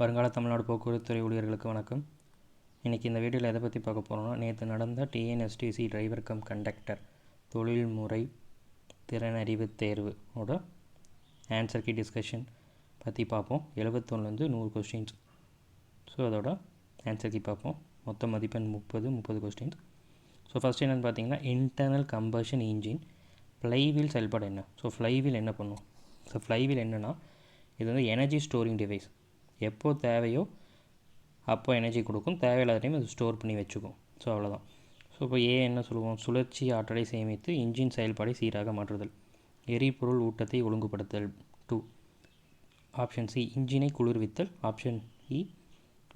வருங்கால தமிழ்நாடு போக்குவரத்து துறை ஊழியர்களுக்கு வணக்கம். இன்றைக்கி இந்த வீடியோவில் எதை பற்றி பார்க்க போகிறோம்னா நேற்று நடந்த டிஎன்எஸ்டிசி டிரைவர் கம் கண்டக்டர் தொழில்முறை திறனறிவு தேர்வோட ஆன்சர் கீ டிஸ்கஷன் பற்றி பார்ப்போம். எழுபத்தொன்னுலேருந்து நூறு கொஸ்டின்ஸ் ஸோ அதோட ஆன்சர் கி பார்ப்போம். மொத்த மதிப்பெண் முப்பது முப்பது கொஸ்டின்ஸ் ஸோ ஃபஸ்ட் என்னென்னு பார்த்தீங்கன்னா இன்டர்னல் கம்பஷன் இன்ஜின் ஃப்ளைவீல் செயல்பாடு என்ன? ஸோ ஃப்ளைவீல் என்ன பண்ணும்? ஸோ ஃப்ளைவீல் என்னென்னா இது வந்து எனர்ஜி ஸ்டோரிங் டிவைஸ் எப்போ தேவையோ அப்போ எனர்ஜி கொடுக்கும். தேவையில்லாத டைம் அது ஸ்டோர் பண்ணி வச்சுக்கும். ஸோ அவ்வளோதான் ஸோ இப்போ ஏ என்ன சொல்லுவோம்? சுழற்சி ஆற்றலை சேமித்து இன்ஜின் செயல்பாடை சீராக மாற்றுதல். எரிபொருள் ஊட்டத்தை ஒழுங்குபடுத்தல். டூ ஆப்ஷன் சி இன்ஜினை குளிர்வித்தல். ஆப்ஷன் இ e,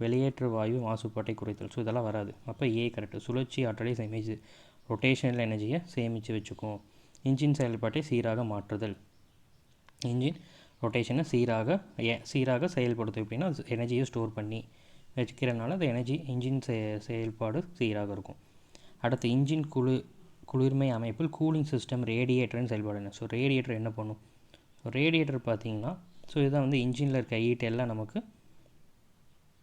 வெளியேற்ற வாயு மாசுபாட்டை குறைத்தல். ஸோ இதெல்லாம் வராது. அப்போ ஏ கரெக்டு சுழற்சி ஆற்றலை சேமிச்சு ரொட்டேஷனல் எனர்ஜியை சேமித்து வச்சுக்கும். இன்ஜின் செயல்பாட்டை சீராக மாற்றுதல். இன்ஜின் ரொட்டேஷனை சீராக ஏ- சீராக செயல்படுத்தும். அப்படின்னா எனர்ஜியை ஸ்டோர் பண்ணி வச்சுக்கிறனால அந்த எனர்ஜி இன்ஜின் செ செயல்பாடு சீராக இருக்கும். அடுத்து இன்ஜின் குளு குளிர்மை அமைப்பில் கூலிங் சிஸ்டம் ரேடியேட்டர்னு செயல்பாடு என்ன? ஸோ ரேடியேட்டர் என்ன பண்ணும்? ஸோ ரேடியேட்டர் பார்த்தீங்கன்னா ஸோ இதுதான் வந்து இன்ஜினில் இருக்க ஹீட் எல்லாம் நமக்கு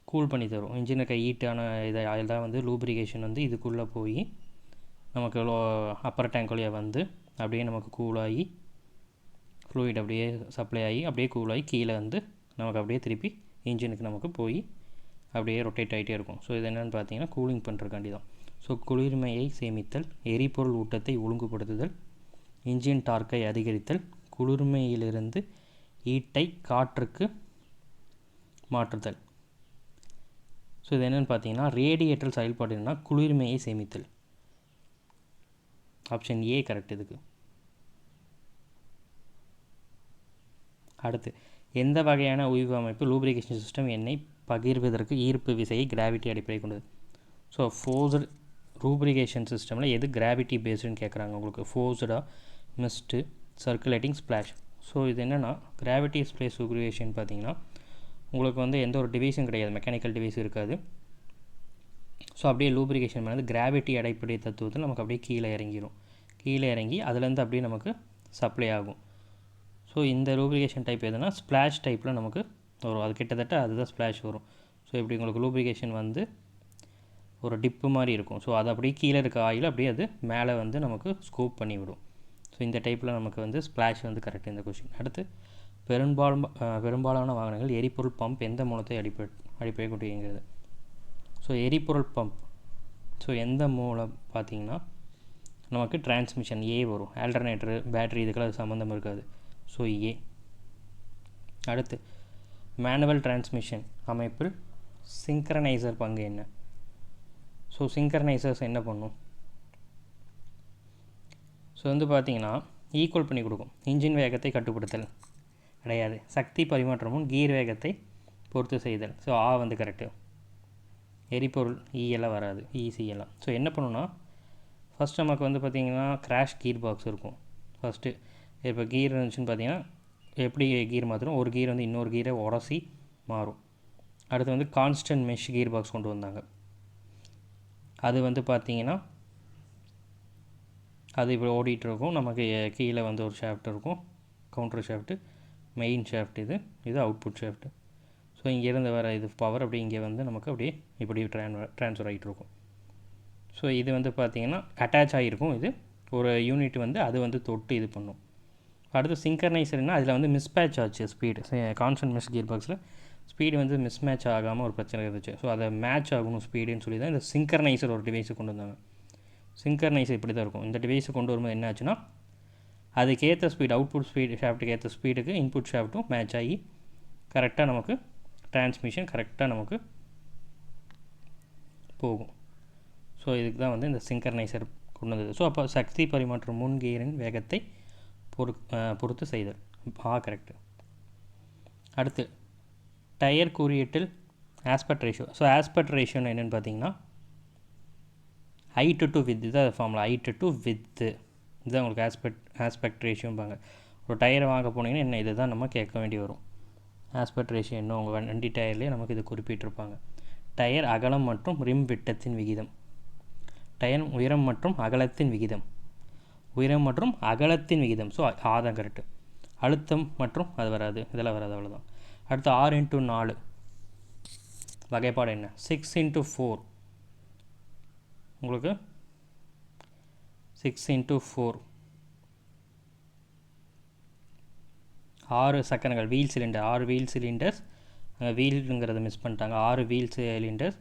கூல் பண்ணி தரும். இன்ஜினில் இருக்க ஹீட்டான இதை அதெல்லாம் வந்து லூப்ரிகேஷன் வந்து இதுக்குள்ளே போய் நமக்கு அப்பர் டேங்க் வழியாக வந்து அப்படியே நமக்கு கூலாகி ஃப்ளூயிட் அப்படியே சப்ளை ஆகி அப்படியே கூலாகி கீழே வந்து நமக்கு அப்படியே திருப்பி இன்ஜினுக்கு நமக்கு போய் அப்படியே ரொட்டேட் ஆகிட்டே இருக்கும். ஸோ இது என்னென்னு பார்த்தீங்கன்னா கூலிங் பண்ணுறக்காண்டி தான். ஸோ குளிர்மையை சேமித்தல் எரிபொருள் ஊட்டத்தை ஒழுங்குபடுத்துதல் இன்ஜின் டார்க்கை அதிகரித்தல் குளிர்மையிலிருந்து ஈட்டை காற்றுக்கு மாற்றுதல். ஸோ இது என்னென்னு பார்த்தீங்கன்னா ரேடியேட்டர் செயல்பாடு என்னன்னா குளிர்மையை சேமித்தல். ஆப்ஷன் ஏ கரெக்ட் இதுக்கு. அடுத்து எந்த வகையான உய்வு அமைப்பு லூப்ரிகேஷன் சிஸ்டம் எண்ணெய் பகிர்வதற்கு ஈர்ப்பு விசையை கிராவிட்டி அடிப்படை கொண்டது? ஸோ ஃபோர்ஸ்டு லூப்ரிகேஷன் சிஸ்டமில் எது கிராவிட்டி பேஸ்டுன்னு கேட்குறாங்க உங்களுக்கு? ஃபோர்ஸ்டாக மிஸ்ட்டு சர்க்குலேட்டிங் ஸ்ப்ளாஷ் ஸோ இது என்னென்னா கிராவிட்டி ஸ்ப்ளேஸ் லூப்ரிகேஷன் பார்த்தீங்கன்னா உங்களுக்கு வந்து எந்த ஒரு டிவைஸும் கிடையாது. மெக்கானிக்கல் டிவைஸ் இருக்காது. ஸோ அப்படியே லூப்ரிகேஷன் பண்ணது கிராவிட்டி அடிப்படை தத்துவத்தில் நமக்கு அப்படியே கீழே இறங்கிடும் கீழே இறங்கி அதுலேருந்து அப்படியே நமக்கு சப்ளை ஆகும். ஸோ இந்த லூப்ரிகேஷன் டைப் எதுனா ஸ்ப்ளாஷ் டைப்பில் நமக்கு வரும். அது கிட்டத்தட்ட அதுதான் ஸ்ப்ளாஷ் வரும். ஸோ இப்படி உங்களுக்கு லூப்ரிகேஷன் வந்து ஒரு டிப்பு மாதிரி இருக்கும். ஸோ அது அப்படியே கீழே இருக்க ஆயில் அப்படியே அது மேலே வந்து நமக்கு ஸ்கூப் பண்ணி விடும். ஸோ இந்த டைப்பில் நமக்கு வந்து ஸ்ப்ளாஷ் வந்து கரெக்ட் இந்த கொஷின் அடுத்து பெரும்பாலும் பெரும்பாலான வாகனங்கள் எரிபொருள் பம்ப் எந்த மூலத்தை அடிப்படை அடிப்படை கொண்டு இயங்குகிறது ஸோ எரிபொருள் பம்ப் ஸோ எந்த மூலம் பார்த்தீங்கன்னா நமக்கு டிரான்ஸ்மிஷன் ஏ வரும். ஆல்டர்னேட்டரு பேட்டரி இதுக்கெல்லாம் சம்மந்தம் இருக்காது. ஸோ ஏ அடுத்து மேனுவல் டிரான்ஸ்மிஷன் அமைப்பில் சிங்க்ரனைசர் பங்கு என்ன? ஸோ சிங்க்ரனைசர்ஸ் என்ன பண்ணும்? ஸோ வந்து பார்த்தீங்கன்னா ஈக்குவல் பண்ணி கொடுக்கும். இன்ஜின் வேகத்தை கட்டுப்படுத்தல். கிடையாது. சக்தி பரிமாற்றமும் கீர் வேகத்தை பொறுத்து செய்தல். ஸோ ஆ வந்து கரெக்டு எரிபொருள் ஈ எல்லாம் வராது. E, ஈசி எல்லாம். ஸோ என்ன பண்ணுன்னா ஃபஸ்ட் நமக்கு வந்து பார்த்திங்கன்னா கிராஷ் கீர் பாக்ஸ் இருக்கும். ஃபஸ்ட்டு இப்போ கீர் இருந்துச்சுன்னு பார்த்தீங்கன்னா எப்படி கீர் மாற்றும் ஒரு கீர் வந்து இன்னொரு கீரை உரசி மாறும். அடுத்து வந்து கான்ஸ்டன்ட் மெஷ் கீர் பாக்ஸ் கொண்டு வந்தாங்க. அது வந்து பார்த்தீங்கன்னா அது இப்போ ஓடிட்டுருக்கும். நமக்கு கீழே வந்து ஒரு ஷாஃப்ட் இருக்கும். கவுண்டர் ஷாஃப்ட்டு மெயின் ஷாஃப்ட் இது. இது அவுட்புட் ஷாஃப்ட்டு ஸோ இங்கேருந்து வர இது பவர் அப்படியே இங்கே வந்து நமக்கு அப்படியே இப்படி ட்ரான் ட்ரான்ஸ்ஃபர் ஆகிட்டு இருக்கும் ஸோ இது வந்து பார்த்திங்கன்னா அட்டாச் ஆகிருக்கும் இது. ஒரு யூனிட் வந்து அது வந்து தொட்டு இது பண்ணும். அடுத்து சிங்கர்னைசர்னா அதில் வந்து மிஸ்மேட்ச் ஆச்சு ஸ்பீடு கான்ஸ்டன்ட் மிஸ் கியர் பாக்ஸில் ஸ்பீடு வந்து மிஸ்மேட்ச் ஆகாமல் ஒரு பிரச்சனை இருந்துச்சு. ஸோ அதை மேட்ச் ஆகணும் ஸ்பீடுன்னு சொல்லி தான் இந்த சிங்கர்னைசர் ஒரு டிவைஸை கொண்டு வந்தாங்க. சிங்கர்னைசர் இப்படி தான் இருக்கும். இந்த டிவைஸை கொண்டு வரும்போது என்ன ஆச்சுன்னா அதுக்கேற்ற ஸ்பீடு அவுட்புட் ஸ்பீடு ஷாஃப்ட்டுக்கு ஏற்ற ஸ்பீடுக்கு இன்புட் ஷாஃப்ட்டும் மேட்ச் ஆகி கரெக்டாக நமக்கு டிரான்ஸ்மிஷன் கரெக்டாக நமக்கு போகும். ஸோ இதுக்கு தான் வந்து இந்த சிங்கர்னைசர் கொண்டு வந்தது. ஸோ அப்போ சக்தி பரிமாற்றம் முன் கீரின் வேகத்தை பொறு பொறுத்து செய்தல். ஆ கரெக்டு அடுத்து டயர் குறியீட்டில் ஆஸ்பெக்ட் ரேஷியோ ஸோ ஆஸ்பெக்ட் ரேஷியோன்னு என்னென்னு பார்த்தீங்கன்னா ஹைட்டு டு வித் அது ஃபார்முலா ஹைட்டு டு வித்து இதுதான் உங்களுக்கு ஆஸ்பெக்ட் ஆஸ்பெக்ட் ரேஷியோம்பாங்க ஒரு டயரை வாங்க போனீங்கன்னா என்ன இதை தான் நம்ம கேட்க வேண்டி வரும். ஆஸ்பெக்ட் ரேஷியோ என்ன? உங்கள் வண்டி டயர்லேயே நமக்கு இது குறிப்பிட்டிருப்பாங்க. டயர் அகலம் மற்றும் ரிம் விட்டத்தின் விகிதம். டயர் உயரம் மற்றும் அகலத்தின் விகிதம். உயரம் மற்றும் அகலத்தின் விகிதம். ஸோ ஆதான் கரெக்டு அழுத்தம் மற்றும் அது வராது. இதெல்லாம் வராது அவ்வளோதான் அடுத்து ஆறு இன்ட்டு நாலு. வகைப்பாடு என்ன? சிக்ஸ் இன்ட்டு ஃபோர் உங்களுக்கு? சிக்ஸ் இன்ட்டு ஃபோர் ஆறு சக்கரங்கள் வீல் சிலிண்டர் ஆறு வீல் சிலிண்டர்ஸ் அங்கே வீலுங்கிறத மிஸ் பண்ணிட்டாங்க. ஆறு வீல் சிலிண்டர்ஸ்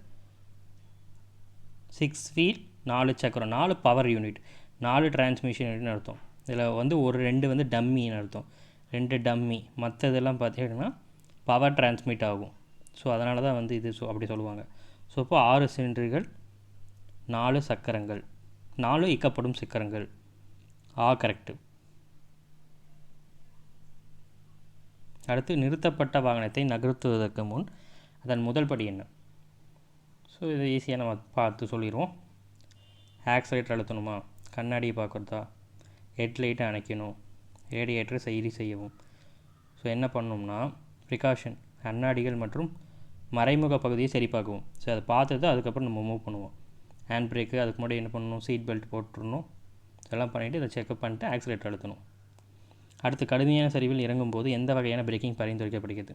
சிக்ஸ் வீல் நாலு சக்கரம். நாலு பவர் யூனிட் நாலு டிரான்ஸ்மிஷன் யூனிட்னு அர்த்தம். இதில் வந்து ஒரு ரெண்டு வந்து டம்மின்னு அர்த்தம். ரெண்டு டம்மி மற்ற இதெல்லாம் பார்த்தீங்கன்னா பவர் டிரான்ஸ்மிட் ஆகும். ஸோ அதனால தான் வந்து இது ஸோ அப்படி சொல்லுவாங்க. ஸோ இப்போ ஆறு சிலிண்டர்கள் நாலு சக்கரங்கள். நாலு இக்கப்படும் சக்கரங்கள். ஆ கரெக்டு அடுத்து நிறுத்தப்பட்ட வாகனத்தை நகர்த்துவதற்கு முன் அதன் முதல் படி என்ன? ஸோ இதை ஈஸியாக நம்ம பார்த்து சொல்லிடுவோம். ஆக்சலேட்டர் அழுத்தணுமா? கண்ணாடியை பார்க்குறதா? ஹெட்லைட்டை அணைக்கணும். ரேடியேட்டரை சரி செய்யவும். ஸோ என்ன பண்ணணும்னா ப்ரிகாஷன் கண்ணாடிகள் மற்றும் மறைமுக பகுதியை சரி பார்க்கவும் ஸோ அதை பார்த்துட்டு அதுக்கப்புறம் நம்ம மூவ் பண்ணுவோம். ஹேண்ட் பிரேக்கு அதுக்கு முன்னாடி என்ன பண்ணணும்? சீட் பெல்ட் போட்டுடணும். இதெல்லாம் பண்ணிவிட்டு இதை செக்அப் பண்ணிட்டு ஆக்சிலேட்டர் அழுத்தணும். அடுத்து கடுமையான சரிவில் இறங்கும்போது எந்த வகையான பிரேக்கிங் பரிந்துரைக்கப்படுகிறது?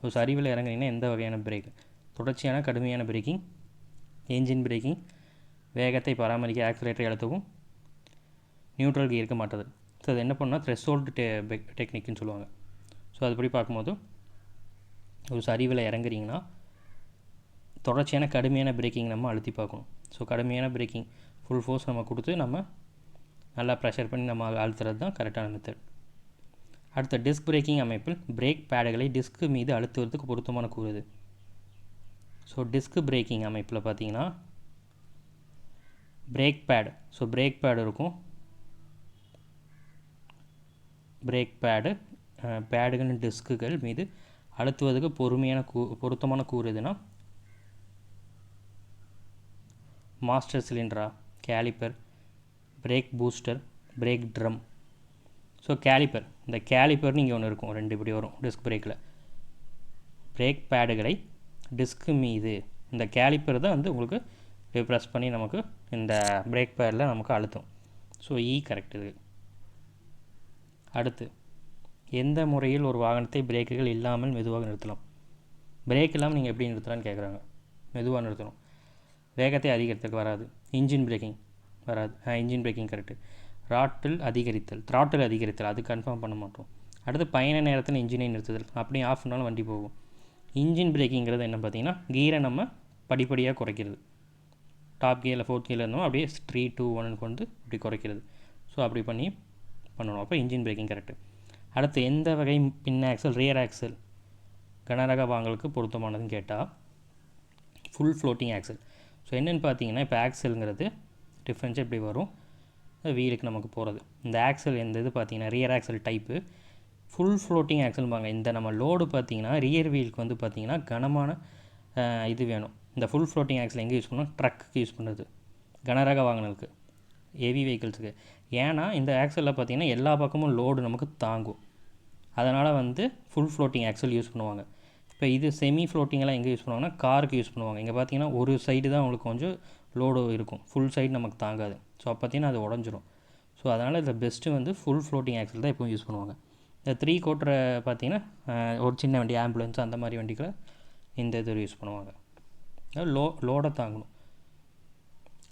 ஸோ சரிவில் இறங்குனீங்கன்னா எந்த வகையான பிரேக் தொடர்ச்சியான கடுமையான பிரேக்கிங் என்ஜின் பிரேக்கிங் வேகத்தை பராமரிக்க ஆக்சிலேட்டரை அழுத்தவும் நியூட்ரல் இருக்க மாட்டது. ஸோ அது என்ன பண்ணால் த்ரெஷோல்டு டெ டெக்னிக்னு சொல்லுவாங்க. ஸோ அதுபடி பார்க்கும்போது ஒரு சரிவில் இறங்குறீங்கன்னா தொடர்ச்சியான கடுமையான பிரேக்கிங் நம்ம அழுத்தி பார்க்கணும். ஸோ கடுமையான பிரேக்கிங் ஃபுல் ஃபோர்ஸ் நம்ம கொடுத்து நம்ம நல்லா ப்ரெஷர் பண்ணி நம்ம அழுத்துறது தான் கரெக்டான மெத்தட் அடுத்த டிஸ்க் பிரேக்கிங் அமைப்பில் பிரேக் பேடுகளை டிஸ்க்கு மீது அழுத்துவதற்கு பொருத்தமான கூறுது ஸோ டிஸ்க் பிரேக்கிங் அமைப்பில் பார்த்தீங்கன்னா brake pad so brake pad இருக்கும். பிரேக் பேடு பேடுகள் டிஸ்க்குகள் மீது அழுத்துவதற்கு பொறுமையான கூ பொருத்தமான கூறு எதுனா? Master சிலிண்டரா caliper brake booster brake drum so caliper இந்த கேலிப்பர்னு இங்கே ஒன்று இருக்கும். ரெண்டு இப்படி வரும். டிஸ்க் பிரேக்கில் பிரேக் பேடுகளை டிஸ்க்கு மீது. இந்த கேலிப்பர் தான் வந்து உங்களுக்கு ப்ரெஸ் பண்ணி நமக்கு இந்த பிரேக் பேடில் நமக்கு அழுத்தும். ஸோ இ கரெக்ட் இது. அடுத்து எந்த முறையில் ஒரு வாகனத்தை பிரேக்குகள் இல்லாமல் மெதுவாக நிறுத்தலாம்? பிரேக் இல்லாமல் நீங்கள் எப்படி நிறுத்தலாம்னு கேட்குறாங்க மெதுவாக நிறுத்தணும். வேகத்தை அதிகரித்தல் வராது. இன்ஜின் பிரேக்கிங் வராது. ஆ இன்ஜின் பிரேக்கிங் கரெக்டு. ராட்டில் அதிகரித்தல். த்ராட்டில் அதிகரித்தல். அது கன்ஃபார்ம் பண்ண மாட்டோம். அடுத்து பயண நேரத்தில் இன்ஜினை நிறுத்துதல். அப்படியே ஆஃப் பண்ணாலும் வண்டி போகும். இன்ஜின் பிரேக்கிங்கிறது என்ன பார்த்தீங்கன்னா கீரை நம்ம படிப்படியாக குறைக்கிறது. டாப் கியரில் ஃபோர்த் கியரில் இருந்தோம். அப்படியே த்ரீ டூ ஒன்னு கொண்டு இப்படி குறைக்கிறது. ஸோ அப்படி பண்ணி பண்ணணும். அப்போ இன்ஜின் பிரேக்கிங் கரெக்டு அடுத்து எந்த வகை பின் ஆக்சல் ரியர் ஆக்சல் கனரக வாங்கலுக்கு பொருத்தமானதுன்னு கேட்டால் ஃபுல் ஃப்ளோட்டிங் ஆக்சல் ஸோ என்னென்னு பார்த்தீங்கன்னா இப்போ ஆக்சலுங்கிறது டிஃப்ரென்ஸ் எப்படி வரும். வீலுக்கு நமக்கு போகிறது இந்த ஆக்சல் எந்த இது பார்த்தீங்கன்னா rear axle type full floating ஆக்சல்பாங்க இந்த நம்ம லோடு பார்த்தீங்கன்னா ரியர் வீலுக்கு வந்து பார்த்தீங்கன்னா கனமான இது வேணும். இந்த ஃபுல் ஃப்ளோட்டிங் ஆக்சல் எங்கே யூஸ் பண்ணோம் ட்ரக்குக்கு யூஸ் பண்ணுறது கனரக வாகனங்களுக்கு ஹெவி வெஹிக்கிள்ஸுக்கு ஏன்னா இந்த ஆக்சலில் பார்த்தீங்கன்னா எல்லா பக்கமும் லோடு நமக்கு தாங்கும். அதனால் வந்து ஃபுல் ஃப்ளோட்டிங் ஆக்சல் யூஸ் பண்ணுவாங்க. இப்போ இது செமி ஃப்ளோட்டிங்கெல்லாம் எங்கே யூஸ் பண்ணுவாங்கன்னா காருக்கு யூஸ் பண்ணுவாங்க. இங்கே பார்த்தீங்கன்னா ஒரு சைடு தான் உங்களுக்கு கொஞ்சம் லோடு இருக்கும். ஃபுல் சைடு நமக்கு தாங்காது. ஸோ அப்போ பார்த்தீங்கன்னா அது உடஞ்சிரும். ஸோ அதனால் இதில் பெஸ்ட்டு வந்து ஃபுல் ஃப்ளோட்டிங் ஆக்சல் தான் எப்பவும் யூஸ் பண்ணுவாங்க. இந்த த்ரீ கோட்டரை பார்த்தீங்கன்னா ஒரு சின்ன வண்டி ஆம்புலன்ஸ் அந்த மாதிரி வண்டிகளை இந்த இது யூஸ் பண்ணுவாங்க. அதாவது லோ லோடை தாங்கணும்.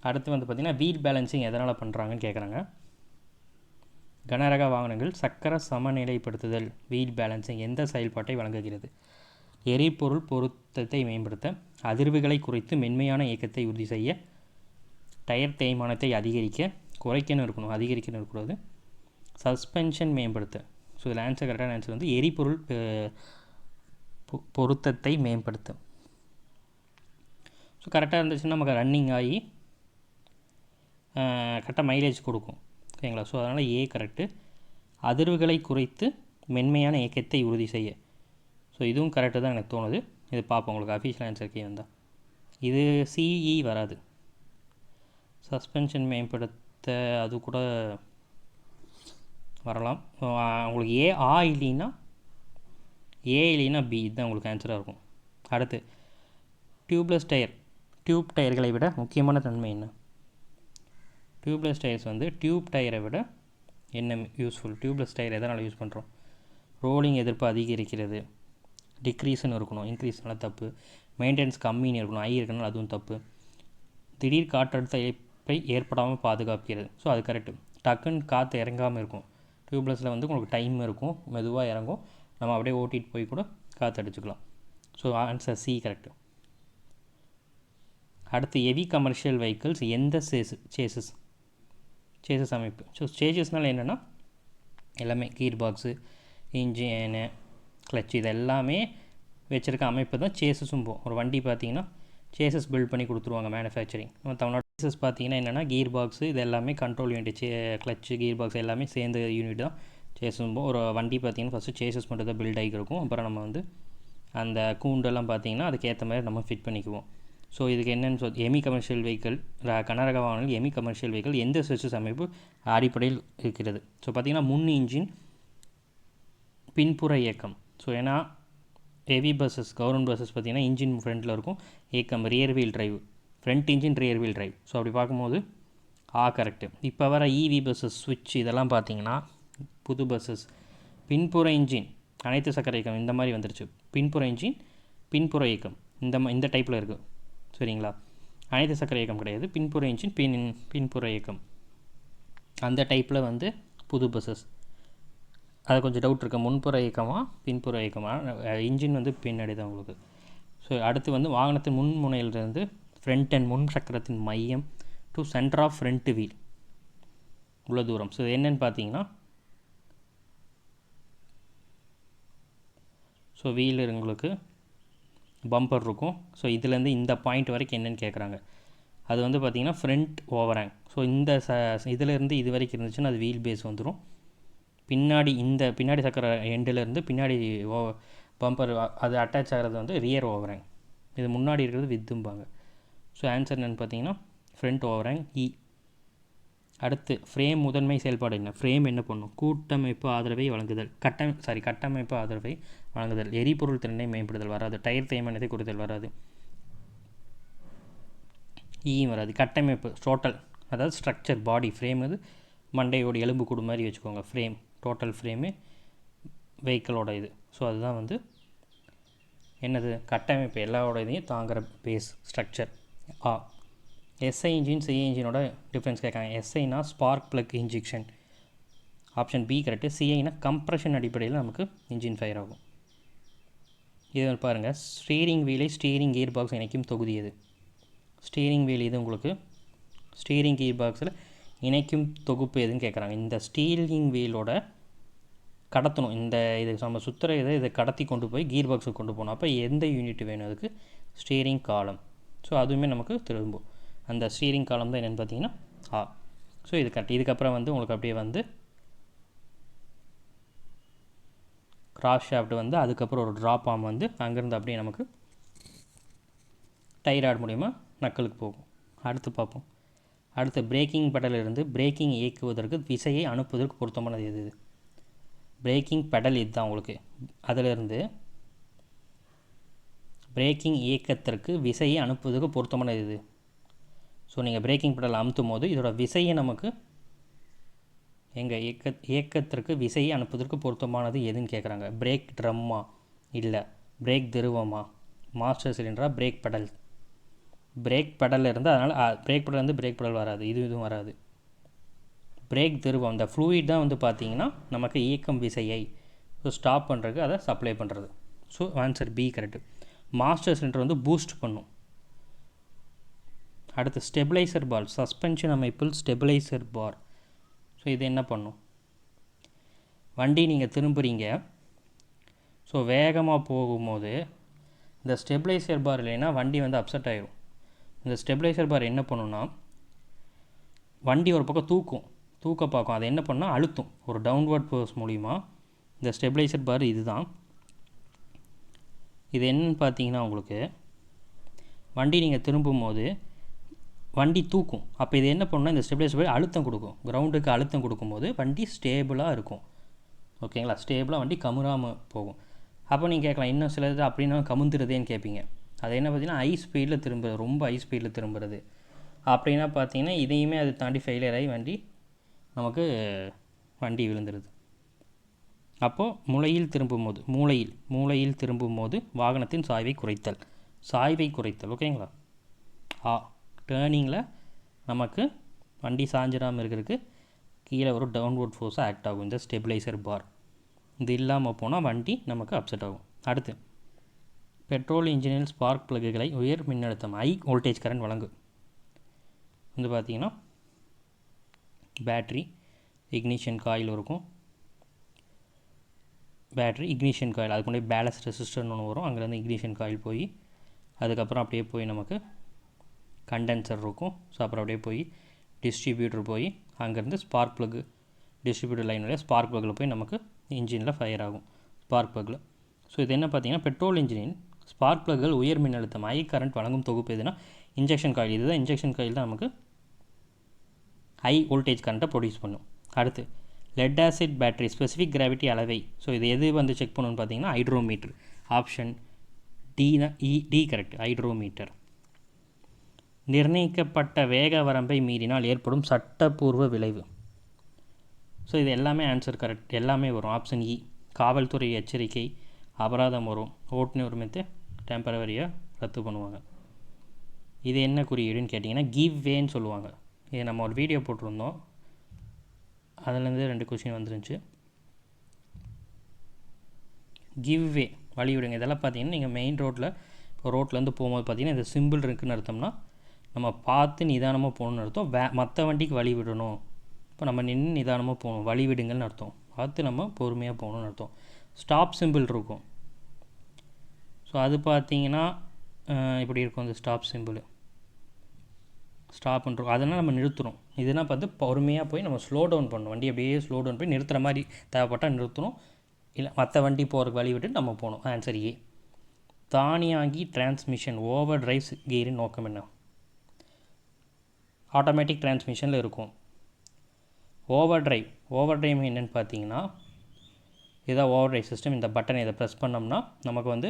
அடுத்து வந்து பார்த்திங்கன்னா வீல் பேலன்சிங் எதனால் பண்ணுறாங்கன்னு கேட்குறாங்க. கனரக வாகனங்கள் சக்கர சமநிலைப்படுத்துதல் வீல் பேலன்சிங் எந்த செயல்பாட்டை வழங்குகிறது? எரிபொருள் பொருத்தத்தை மேம்படுத்த அதிர்வுகளை குறைத்து மென்மையான இயக்கத்தை உறுதி செய்ய டயர் தேய்மானத்தை அதிகரிக்க குறைக்கணும் இருக்கணும் அதிகரிக்கணும் இருக்கக்கூடாது. சஸ்பென்ஷன் மேம்படுத்த. ஸோ இதில் ஆன்சர் கரெக்டான ஆன்சர் வந்து எரிபொருள் பொருத்தத்தை மேம்படுத்த. ஸோ கரெக்டாக இருந்துச்சுன்னா நமக்கு ரன்னிங் ஆகி கரெக்டாக மைலேஜ் கொடுக்கும். ஓகேங்களா? ஸோ அதனால் ஏ கரெக்டு அதிர்வுகளை குறைத்து மென்மையான இயக்கத்தை உறுதி செய்ய. ஸோ இதுவும் கரெக்டு தான் எனக்கு தோணுது. இது பார்ப்போம். உங்களுக்கு அஃபீஷியல் ஆன்சர் கே வந்தால் இது சிஇ வராது. சஸ்பென்ஷன் மேம்படுத்த அது கூட வரலாம். உங்களுக்கு ஏ ஆ இல்லைன்னா ஏ இல்லைன்னா பி இதுதான் உங்களுக்கு ஆன்சராக இருக்கும். அடுத்து டியூப்லெஸ் டயர் டியூப் டயர்களை விட முக்கியமான தன்மை என்ன? டியூப்லெஸ் டயர்ஸ் வந்து டியூப் டயரை விட என்ன யூஸ்ஃபுல் டியூப்லெஸ் டயர் எதனால் யூஸ் பண்ணுறோம் ரோலிங் எதிர்ப்பு அதிகரிக்கிறது. டிக்ரீஸ்னு இருக்கணும். இன்க்ரீஸ்னால தப்பு. மெயின்டெனன்ஸ் கம்மின்னு இருக்கணும். ஐ இருக்கனால அதுவும் தப்பு. திடீர் காற்றழுத்த இழப்பை ஏற்படாமல் பாதுகாக்கிறது. ஸோ அது கரெக்டு டக்குன்னு காற்று இறங்காமல் இருக்கும். டியூப்லெஸில் வந்து உங்களுக்கு டைம் இருக்கும். மெதுவாக இறங்கும். நம்ம அப்படியே ஓட்டிகிட்டு போய் கூட காற்று அடிச்சுக்கலாம். ஸோ ஆன்சர் சி கரெக்டு அடுத்து ஹெவி கமர்ஷியல் வெஹிக்கிள்ஸ் எந்த சேஸ் சேசஸ் சேசஸ் அமைப்பு ஸோ ஸ்டேஜஸ்னால் என்னென்னா எல்லாமே கீர் பாக்ஸு இன்ஜினு கிளச் இது எல்லாமே வச்சுருக்க அமைப்பு தான் சேசஸும் போகும். ஒரு வண்டி பார்த்தீங்கன்னா சேசஸ் பில்ட் பண்ணி கொடுத்துருவாங்க மேனுஃபேக்சரிங் நம்ம தமிழ்நாடு சேசஸ் பார்த்தீங்கன்னா என்னென்னா கீர் பாக்ஸு இது எல்லாமே கண்ட்ரோல் யூனிட் சே கிளச்சு கீர் பாக்ஸ் எல்லாமே சேர்ந்த யூனிட் தான் சேசஸும் போகும். ஒரு வண்டி பார்த்தீங்கன்னா ஃபஸ்ட்டு சேசஸ் மட்டும் தான் பில்ட் ஆகிருக்கும் அப்புறம் நம்ம வந்து அந்த கூண்டெல்லாம் பார்த்தீங்கன்னா அதுக்கேற்ற மாதிரி நம்ம ஃபிட் பண்ணிக்குவோம். ஸோ இதுக்கு என்னென்னு சொல் எமி கமர்ஷியல் வெஹிக்கிள் கனரக வாகனங்கள் எமி கமர்ஷியல் வெஹிக்கிள் எந்த சுவிட்சஸ் அமைப்பு அடிப்படையில் இருக்கிறது? ஸோ பார்த்திங்கன்னா முன் இன்ஜின் பின்புற இயக்கம். ஸோ ஏன்னா ஹெவி பஸ்ஸஸ் கவர்மெண்ட் பஸ்ஸஸ் பார்த்திங்கன்னா இன்ஜின் ஃப்ரண்ட்டில் இருக்கும் இயக்கம் rear wheel drive front engine rear wheel drive so அப்படி பார்க்கும்போது ஆ கரெக்டு இப்போ வர இவி பஸ்ஸஸ் ஸ்விட்ச் இதெல்லாம் பார்த்தீங்கன்னா புது பஸ்ஸஸ் பின்புற இன்ஜின் அனைத்து சக்கர இயக்கம் இந்த மாதிரி வந்துருச்சு. பின்புற இன்ஜின் பின்புற இயக்கம். இந்த இந்த டைப்பில் இருக்குது சரிங்களா? அனைத்து சக்கர இயக்கம் கிடையாது. பின்புற இன்ஜின் பின் பின்புற இயக்கம். அந்த டைப்பில் வந்து புது பஸ்ஸஸ் அது கொஞ்சம் டவுட் இருக்குது முன்புற இயக்கமாக பின்புற இயக்கமாக இன்ஜின் வந்து பின்னாடி தான் உங்களுக்கு. ஸோ அடுத்து வந்து வாகனத்தின் முன் முனையிலிருந்து ஃப்ரண்ட் அண்ட் முன் சக்கரத்தின் மையம் to centre of front wheel உள்ள தூரம். ஸோ என்னென்னு பார்த்தீங்கன்னா ஸோ வீல் உங்களுக்கு. பம்பர் இருக்கும். ஸோ இதுலேருந்து இந்த பாயிண்ட் வரைக்கும் என்னென்னு கேட்குறாங்க அது வந்து பார்த்திங்கன்னா ஃப்ரண்ட் ஓவராங் ஸோ இந்த ச இதிலேருந்து இது வரைக்கும் இருந்துச்சுன்னா அது வீல் பேஸ் வந்துடும் பின்னாடி இந்த பின்னாடி சக்கர எண்டுலேருந்து பின்னாடி ஓ பம்பர் அது அட்டாச் ஆகிறது வந்து ரியர் ஓவராங் இது முன்னாடி இருக்கிறது வித்தும்பாங்க. ஸோ ஆன்சர் என்னென்னு பார்த்தீங்கன்னா ஃப்ரண்ட் ஓவராங் இ e. அடுத்து ஃப்ரேம் முதன்மை செயல்பாடு என்ன? ஃப்ரேம் என்ன பண்ணும்? கூட்டமைப்பு ஆதரவை வழங்குதல். கட்டம் சாரி கட்டமைப்பு ஆதரவை வழங்குதல். எரிபொருள் திறனை மேம்படுதல் வராது. டயர் தேய்மானத்தை குறைத்தல் வராது. ஈயும் வராது. கட்டமைப்பு டோட்டல் அதாவது ஸ்ட்ரக்சர் பாடி ஃப்ரேம் இது மண்டையோட எலும்பு கூடு மாதிரி வச்சுக்கோங்க. ஃப்ரேம் டோட்டல் ஃப்ரேமு வெஹிக்கிளோட இது. ஸோ அதுதான் வந்து என்னது? கட்டமைப்பு. எல்லாவோட இதையும் தாங்குகிற பேஸ் ஸ்ட்ரக்சர் ஆ. எஸ்ஐ இன்ஜின் சிஐ இன்ஜினோட டிஃப்ரென்ஸ் கேட்காங்க. எஸ்ஐனா spark plug injection option B correct சிஐனா compression அடிப்படையில் நமக்கு இன்ஜின் ஃபயர் ஆகும். இது பாருங்கள் ஸ்டீரிங் வீலை ஸ்டீரிங் கியர் பாக்ஸ் இணைக்கும் தொகுதி இது ஸ்டீரிங் வீல் இது உங்களுக்கு ஸ்டீரிங் கியர் பாக்ஸில் இணைக்கும் தொகுப்பு எதுன்னு கேட்குறாங்க இந்த ஸ்டீரிங் வீலோட கடத்தணும். இந்த இது நம்ம சுற்றுற இதை இதை கடத்தி கொண்டு போய் கீர் பாக்ஸுக்கு கொண்டு போகணும். அப்போ எந்த யூனிட் வேணும் அதுக்கு? ஸ்டீரிங் காலம் ஸோ அதுவுமே நமக்கு திரும்பும். அந்த ஸ்டீரிங் காலம் தான் என்னென்னு பார்த்தீங்கன்னா ஆ. ஸோ இது கரெக்ட் இதுக்கப்புறம் வந்து உங்களுக்கு அப்படியே வந்து கிராஸ் ஷாஃப்ட் வந்து அதுக்கப்புறம் ஒரு ட்ராப் ஆம் வந்து அங்கேருந்து அப்படியே நமக்கு டைராய்டு மூலிமா நக்கலுக்கு போகும். அடுத்து பார்ப்போம். அடுத்து பிரேக்கிங் பெடலிருந்து பிரேக்கிங் இயக்குவதற்கு விசையை அனுப்புவதற்கு பொருத்தமானது எது இது? பிரேக்கிங் பெடல் இதுதான் உங்களுக்கு. அதிலிருந்து பிரேக்கிங் இயக்கத்திற்கு விசையை அனுப்புவதற்கு பொருத்தமானது இது ஸோ நீங்கள் பிரேக்கிங் பெடல் அமுத்தும் போது இதோட விசையை நமக்கு எங்கள் இயக்க இயக்கத்திற்கு விசையை அனுப்புவதற்கு பொருத்தமானது எதுன்னு கேட்குறாங்க பிரேக் ட்ரம்மா இல்லை. பிரேக் திருவமா மாஸ்டர் சிலிண்டரா பிரேக் பெடல் பிரேக் பெடலில் இருந்து அதனால் பிரேக் பெடல் வந்து பிரேக் பெடல் வராது. இது இதுவும் வராது. பிரேக் திருவம் இந்த ஃப்ளூயிட் தான் வந்து பார்த்தீங்கன்னா நமக்கு இயக்கம் விசையை ஸோ ஸ்டாப் பண்ணுறதுக்கு அதை சப்ளை பண்ணுறது so answer B correct master cylinder வந்து பூஸ்ட் பண்ணும். அடுத்து ஸ்டெபிளைசர் பால் சஸ்பென்ஷன் அமைப்பில் ஸ்டெபிளைசர் பார் ஸோ இது என்ன பண்ணும்? வண்டி நீங்கள் திரும்புகிறீங்க ஸோ வேகமாக போகும்போது இந்த ஸ்டெபிளைசர் பார் இல்லைன்னா வண்டி வந்து அப்செட் ஆகிடும் இந்த ஸ்டெபிளைசர் பார் என்ன பண்ணுன்னா வண்டி ஒரு பக்கம் தூக்கும். தூக்க பார்க்கும். அதை என்ன பண்ணால் அழுத்தும். ஒரு டவுன்வர்ட் ஃபோர்ஸ் மூலிமா இந்த ஸ்டெபிளைசர் பார் இதுதான். இது என்னன்னு பார்த்தீங்கன்னா உங்களுக்கு வண்டி நீங்கள் திரும்பும்போது வண்டி தூக்கும். அப்போ இது என்ன பண்ணால் இந்த ஸ்டெபிலைசர் போய் அழுத்தம் கொடுக்கும். கிரவுண்டுக்கு அழுத்தம் கொடுக்கும்போது வண்டி ஸ்டேபிளாக இருக்கும். ஓகேங்களா ஸ்டேபிளாக வண்டி கமுறாமல் போகும். அப்போ நீங்கள் கேட்கலாம் இன்னும் சிலது அப்படின்னா கமுந்துருதேன்னு கேட்பீங்க. அது என்ன பார்த்தீங்கன்னா ஹை ஸ்பீடில் திரும்புறது ரொம்ப ஹை ஸ்பீடில் திரும்புறது. அப்படின்னா பார்த்தீங்கன்னா இதையுமே அது தாண்டி ஃபெயிலியர் ஆகி வண்டி நமக்கு வண்டி விழுந்துருது. அப்போது முளையில் திரும்பும்போது மூளையில் மூளையில் திரும்பும்போது வாகனத்தின் சாய்வை குறைத்தல். சாய்வை குறைத்தல் ஓகேங்களா ஆ டேர்னிங்கில் நமக்கு வண்டி சாஞ்சிடாமல் இருக்கிறதுக்கு கீழே ஒரு டவுன்வோர்ட் ஃபோர்ஸாக ஆக்ட் ஆகும். இந்த ஸ்டெபிளைசர் பார் இது இல்லாமல் போனால் வண்டி நமக்கு அப்செட் ஆகும். அடுத்து பெட்ரோல் இன்ஜினியர் ஸ்பார்க் பிளக்குகளை உயர் மின்னழுத்தம் ஹை வோல்டேஜ் கரண்ட் வழங்கும். வந்து பார்த்திங்கன்னா பேட்ரி இக்னிஷன் காயில் இருக்கும். பேட்ரி இக்னிஷன் காயில் அதுக்கு முன்னாடி பேலன்ஸ் ரெசிஸ்டர்னு ஒன்று வரும். அங்கேருந்து இக்னிஷன் காயில் போய் அதுக்கப்புறம் அப்படியே போய் நமக்கு கண்டென்சர் இருக்கும். ஸோ அப்புறம் அப்படியே போய் டிஸ்ட்ரிபியூட்டர் போய் அங்கேருந்து ஸ்பார்க் ப்ளக்கு டிஸ்ட்ரிபியூட்டர் லைனுடைய ஸ்பார்க் ப்ளக்கில் போய் நமக்கு இன்ஜினில் ஃபயர் ஆகும். ஸ்பார்க் ப்ளக்கில் ஸோ இது என்ன பார்த்தீங்கன்னா பெட்ரோல் இன்ஜினின் ஸ்பார்க் ப்ளக்குகள் உயர் மின்னழுத்தம் ஹை கரண்ட் வழங்கும் தொகுப்பு எதுனா இன்ஜெக்ஷன் காயில் இதுதான் இன்ஜெக்ஷன் காயில் தான் நமக்கு ஹை வோல்டேஜ் கரண்ட்டை ப்ரொடியூஸ் பண்ணும். அடுத்து lead acid battery specific gravity அளவை. ஸோ இது எது வந்து செக் பண்ணணும்னு பார்த்தீங்கன்னா hydrometer option D E D correct hydrometer நிர்ணயிக்கப்பட்ட வேக வரம்பை மீறினால் ஏற்படும் சட்டப்பூர்வ விளைவு. ஸோ இது எல்லாமே ஆன்சர் கரெக்ட் எல்லாமே வரும். ஆப்ஷன் இ e, காவல்துறை எச்சரிக்கை அபராதம் வரும். ஓட்டுநர் உரிமத்தை டெம்பரவரியாக ரத்து பண்ணுவாங்க. இது என்ன குறியீடுன்னு கேட்டிங்கன்னா கிவ் வேன்னு சொல்லுவாங்க. இது நம்ம ஒரு வீடியோ போட்டிருந்தோம். அதுலேருந்து ரெண்டு கொஷின் வந்துருந்துச்சு. கிவ் வே வழி விடுங்க இதெல்லாம் பார்த்தீங்கன்னா நீங்கள் மெயின் ரோட்டில் இப்போ ரோட்லேருந்து போகும்போது பார்த்தீங்கன்னா இந்த சிம்பிள் இருக்குதுன்னு அர்த்தம்னா நம்ம பார்த்து நிதானமாக போகணுன்னு அர்த்தம். வே மற்ற வண்டிக்கு வழி விடணும். இப்போ நம்ம நின்று நிதானமாக போகணும். வழி விடுங்கள்னு அர்த்தம். பார்த்து நம்ம பொறுமையாக போகணுன்னு அர்த்தம். ஸ்டாப் சிம்பிள் இருக்கும். ஸோ அது பார்த்தீங்கன்னா இப்படி இருக்கும் இந்த ஸ்டாப் சிம்பிள் ஸ்டாப்ன்றோம் அதெல்லாம் நம்ம நிறுத்துகிறோம் இதெல்லாம் பார்த்து பொறுமையாக போய் நம்ம ஸ்லோ டவுன் பண்ணணும். வண்டி அப்படியே ஸ்லோ டவுன் போய் நிறுத்துகிற மாதிரி தேவைப்பட்டால் நிறுத்தணும். இல்லை மற்ற வண்டி போகிறதுக்கு வழி விட்டு நம்ம போகணும். ஆன்சர் ஏ தானியாங்கி டிரான்ஸ்மிஷன் ஓவர் டிரைவ்ஸ் கீரின் நோக்கம் என்ன? ஆட்டோமேட்டிக் டிரான்ஸ்மிஷனில் இருக்கும். ஓவர் டிரைவ் ஓவர் டிரைவ் என்னென்னு பார்த்தீங்கன்னா இதான் ஓவர் டிரைவ் சிஸ்டம் இந்த பட்டனை இதை ப்ரெஸ் பண்ணோம்னா நமக்கு வந்து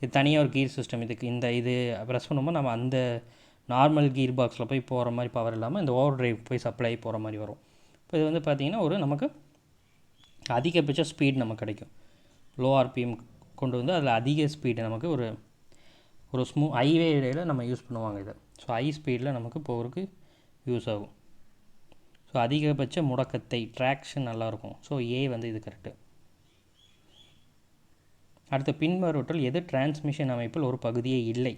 இது தனியாக ஒரு கீர் சிஸ்டம் இதுக்கு இந்த இது ப்ரெஸ் பண்ணும்போது நம்ம அந்த நார்மல் கீர் பாக்ஸில் போய் போகிற மாதிரி பவர் இல்லாமல் இந்த ஓவர் டிரைவ் போய் சப்ளை போகிற மாதிரி வரும். இப்போ இது வந்து பார்த்திங்கன்னா ஒரு நமக்கு அதிகபட்ச ஸ்பீட் நமக்கு கிடைக்கும். லோ ஆர்பிஎம் கொண்டு வந்து அதில் அதிக ஸ்பீடு நமக்கு ஒரு ஒரு ஸ்மூ ஹைவே இடையில் நம்ம யூஸ் பண்ணுவாங்க இதை. ஸோ ஹை ஸ்பீடில் நமக்கு போகிறதுக்கு யூஸ் ஆகும். ஸோ அதிகபட்ச முடக்கத்தை ட்ராக்ஷன் நல்லாயிருக்கும். ஸோ ஏ வந்து இது கரெக்டு அடுத்து பின்வருவற்றில் எது டிரான்ஸ்மிஷன் அமைப்பில் ஒரு பகுதியே இல்லை?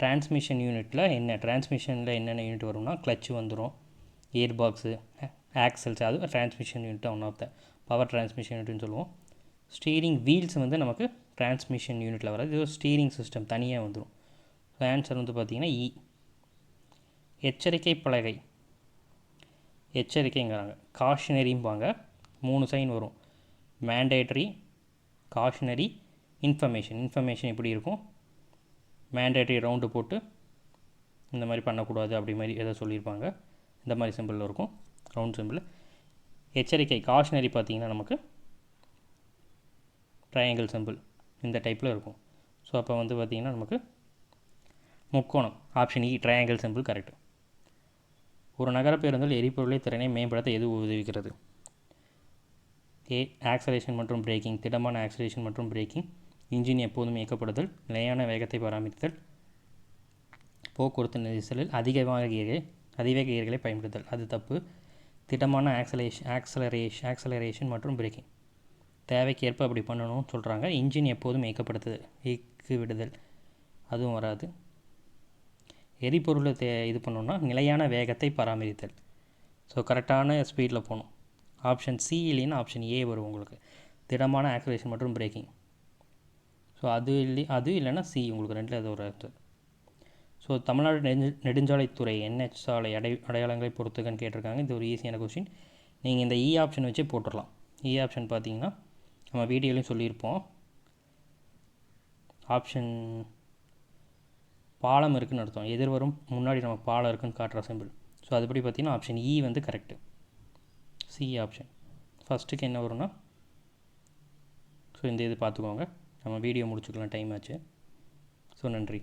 டிரான்ஸ்மிஷன் யூனிட்டில் என்ன? டிரான்ஸ்மிஷனில் என்னென்ன யூனிட் வரும்னா கிளச்சு வந்துடும் இயர் பாக்ஸு ஆக்சல்ஸ் அது transmission unit one of the power transmission யூனிட்னு சொல்லுவோம். ஸ்டீரிங் வீல்ஸ் வந்து நமக்கு டிரான்ஸ்மிஷன் யூனிட்டில் வராது. இது ஸ்டீரிங் சிஸ்டம் தனியாக வந்துடும் ஸோ ஆன்சர் வந்து பார்த்திங்கன்னா இ e. எச்சரிக்கை பலகை. எச்சரிக்கைங்கிறாங்க. காஷனரிம்பாங்க மூணு சைன் வரும். மேண்டேட்ரி காஷனரி இன்ஃபர்மேஷன் இன்ஃபர்மேஷன் எப்படி இருக்கும்? மேண்டேட்ரி ரவுண்டு போட்டு இந்த மாதிரி பண்ணக்கூடாது அப்படி மாதிரி எதோ சொல்லியிருப்பாங்க. இந்த மாதிரி சிம்பிளில் இருக்கும். ரவுண்ட் சிம்பிள் எச்சரிக்கை காஷனரி பார்த்திங்கன்னா நமக்கு ட்ரையாங்கிள் சிம்பிள் இந்த டைப்பில் இருக்கும். ஸோ அப்போ வந்து பார்த்திங்கன்னா நமக்கு முக்கோணம். Option E triangle simple correct ஒரு நகர பேருந்தில் எரிபொருளை திறனை மேம்படுத்த எது உதவுகிறது? ஏ ஆக்சலேஷன் மற்றும் பிரேக்கிங் திடமான ஆக்சலேஷன் மற்றும் பிரேக்கிங் இன்ஜின் எப்போதும் இயக்கப்படுதல். நிலையான வேகத்தை பராமரித்தல். போக்குவரத்து நெரிசலில் அதிகமாக கீரை அதிவேக கியர்களை பயன்படுத்தல் அது தப்பு. திடமான ஆக்சலேஷன் ஆக்சலரேஷ் ஆக்சலரேஷன் மற்றும் பிரேக்கிங் தேவைக்கேற்ப அப்படி பண்ணணும்னு சொல்கிறாங்க இன்ஜின் எப்போதும் இயக்கப்படுத்துதல். இயக்கு விடுதல். அதுவும் வராது. எரிபொருளை தே இது பண்ணணுன்னா நிலையான வேகத்தை பராமரித்தல். ஸோ கரெக்டான ஸ்பீடில் போகணும். ஆப்ஷன் சி இல்லைன்னா ஆப்ஷன் ஏ வரும் உங்களுக்கு. திடமான ஆக்சலேஷன் மற்றும் பிரேக்கிங் ஸோ அது இல்லை அது இல்லைன்னா சி உங்களுக்கு ரெண்டில் ஏதோ ஒரு ஆன்சர் ஸோ தமிழ்நாடு நெடு நெடுஞ்சாலைத்துறை என்ஹெச் சாலை அடை அடையாளங்களை பொறுத்துக்கன்னு கேட்டிருக்காங்க. இது ஒரு ஈஸியான கொஸ்டின் நீங்கள் இந்த e இ ஆப்ஷன் வச்சே போட்டுடலாம் இ e ஆப்ஷன் பார்த்தீங்கன்னா நம்ம வீடியோலையும் சொல்லியிருப்போம். ஆப்ஷன் பாலம் இருக்குதுன்னு அர்த்தம். எதிர்வரும் முன்னாடி நம்ம பாலம் இருக்குன்னு காட்டுற சிம்பிள் ஸோ அதுபடி பார்த்தீங்கன்னா ஆப்ஷன் இ e வந்து கரெக்டு சி ஆப்ஷன் ஃபஸ்ட்டுக்கு என்ன வரும்னா ஸோ இந்த இது பார்த்துக்கோங்க. நம்ம வீடியோ முடிச்சுக்கலாம் டைம் ஆச்சு. ஸோ நன்றி.